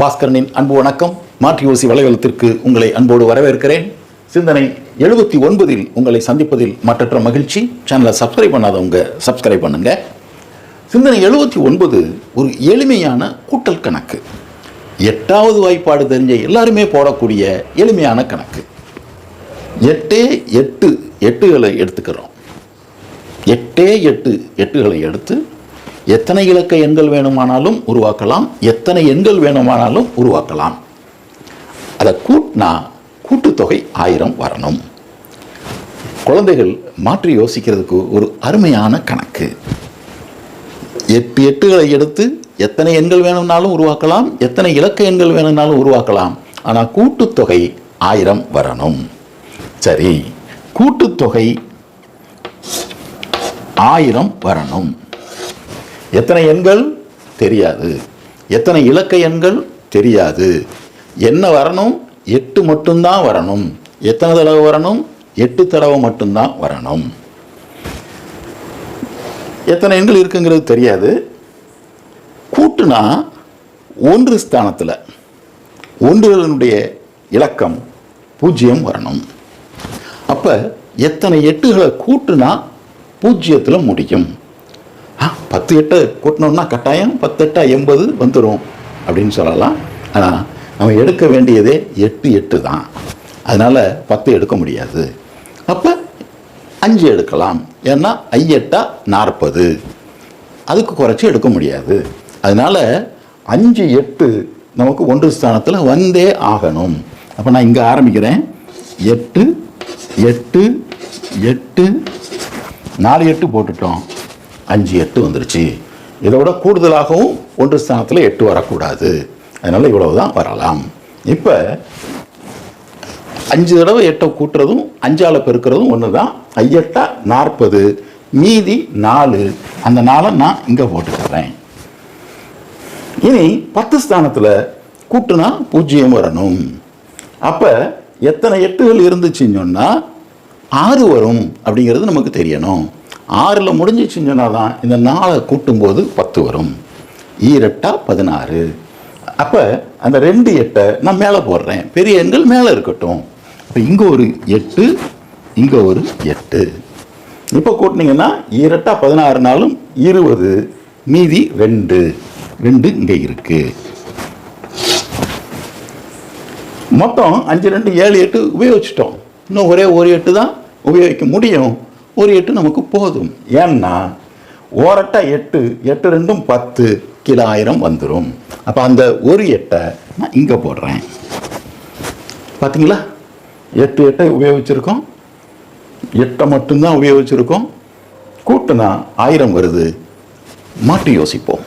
பாஸ்கரனின் அன்பு வணக்கம். மாற்றி யோசி வலைவலத்திற்கு உங்களை அன்போடு வரவேற்கிறேன். சிந்தனை எழுபத்தி ஒன்பதில் உங்களை சந்திப்பதில் மற்றற்ற மகிழ்ச்சி. சேனலை சப்ஸ்கிரைப் பண்ணாதவங்க சப்ஸ்கிரைப் பண்ணுங்க. சிந்தனை எழுபத்தி ஒன்பது ஒரு எளிமையான கூட்டல் கணக்கு. எட்டாவது வாய்ப்பாடு தெரிஞ்ச எல்லாருமே போடக்கூடிய எளிமையான கணக்கு. எட்டே எட்டு எட்டுகளை எடுத்துக்கிறோம். எட்டே எட்டு எட்டுகளை எடுத்து எத்தனை இலக்க எண்கள் வேணுமானாலும் உருவாக்கலாம். எத்தனை எண்கள் வேணுமானாலும் உருவாக்கலாம். அதை கூட்டினா கூட்டுத்தொகை ஆயிரம் வரணும். குழந்தைகள் மாற்றி யோசிக்கிறதுக்கு ஒரு அருமையான கணக்கு. எட்டு எட்டுகளை எடுத்து எத்தனை எண்கள் வேணும்னாலும் உருவாக்கலாம். எத்தனை இலக்க எண்கள் வேணும்னாலும் உருவாக்கலாம். ஆனால் கூட்டுத்தொகை ஆயிரம் வரணும். சரி கூட்டுத்தொகை ஆயிரம் வரணும். எத்தனை எண்கள்? தெரியாது. எத்தனை இலக்க எண்கள்? தெரியாது. என்ன வரணும்? எட்டு மட்டும்தான் வரணும். எத்தனை தடவை வரணும்? எட்டு தடவை மட்டும்தான் வரணும். எத்தனை எண்கள் இருக்குங்கிறது தெரியாது. கூட்டுனா ஒன்று ஸ்தானத்தில் ஒன்றுகளுடைய இலக்கம் பூஜ்ஜியம் வரணும். அப்போ எத்தனை எட்டுகளை கூட்டுனா பூஜ்ஜியத்தில் முடியும். பத்து எட்டை கூட்டினோம்னா கட்டாயம் பத்து எட்டா எண்பது வந்துடும் அப்படின்னு சொல்லலாம். ஆனால் நம்ம எடுக்க வேண்டியதே எட்டு எட்டு தான். அதனால் பத்து எடுக்க முடியாது. அப்போ அஞ்சு எடுக்கலாம். ஏன்னா ஐயெட்டா நாற்பது. அதுக்கு குறைச்சி எடுக்க முடியாது. அதனால் அஞ்சு எட்டு நமக்கு ஒன்று ஸ்தானத்தில் வந்தே ஆகணும். அப்போ நான் இங்கே ஆரம்பிக்கிறேன். எட்டு எட்டு எட்டு நாலு எட்டு போட்டுட்டோம். அஞ்சு எட்டு வந்துருச்சு. இதோட கூடுதலாகவும் ஒன்று ஸ்தானத்தில் எட்டு வரக்கூடாது. அதனால் இவ்வளவு தான் வரலாம். இப்போ அஞ்சு தடவை எட்டை கூட்டுறதும் அஞ்சால் பெருக்கிறதும் ஒன்று தான் ஐயட்டா நாற்பது மீதி நாலு. அந்த நாளை நான் இங்கே போட்டுக்கிறேன். இனி பத்து ஸ்தானத்தில் கூட்டுனா பூஜ்ஜியம் வரணும். அப்போ எத்தனை எட்டுகள் இருந்துச்சுன்னு சொன்னால் ஆறு வரும் அப்படிங்கிறது நமக்கு தெரியணும். ஆறில் முடிஞ்சிச்சுன்னு சொன்னால் தான் இந்த நாளை கூட்டும்போது பத்து வரும். ஈரெட்டா பதினாறு. அப்போ அந்த ரெண்டு எட்டை நான் மேலே போடுறேன். பெரிய எண்கள் மேலே இருக்கட்டும். இப்போ இங்கே ஒரு எட்டு இங்கே ஒரு எட்டு. இப்போ கூட்டினீங்கன்னா ஈரெட்டா பதினாறு நாளும் இருபது மீதி ரெண்டு. ரெண்டு இங்கே இருக்குது மொத்தம் அஞ்சு ரெண்டு ஏழு எட்டு உபயோகிச்சிட்டோம். இன்னும் ஒரே ஒரு எட்டு தான் உபயோகிக்க முடியும். ஒரு எட்டு நமக்கு போதும். ஏன்னா ஓரட்டை எட்டு எட்டு ரெண்டும் பத்து கிலோ ஆயிரம் வந்துடும் அப்போ அந்த ஒரு எட்டை நான் இங்கே போடுறேன். பார்த்தீங்களா எட்டு எட்டை உபயோகிச்சிருக்கோம். எட்டை மட்டும்தான் உபயோகிச்சிருக்கோம். கூட்டுனா ஆயிரம் வருது. மாட்டி யோசிப்போம்.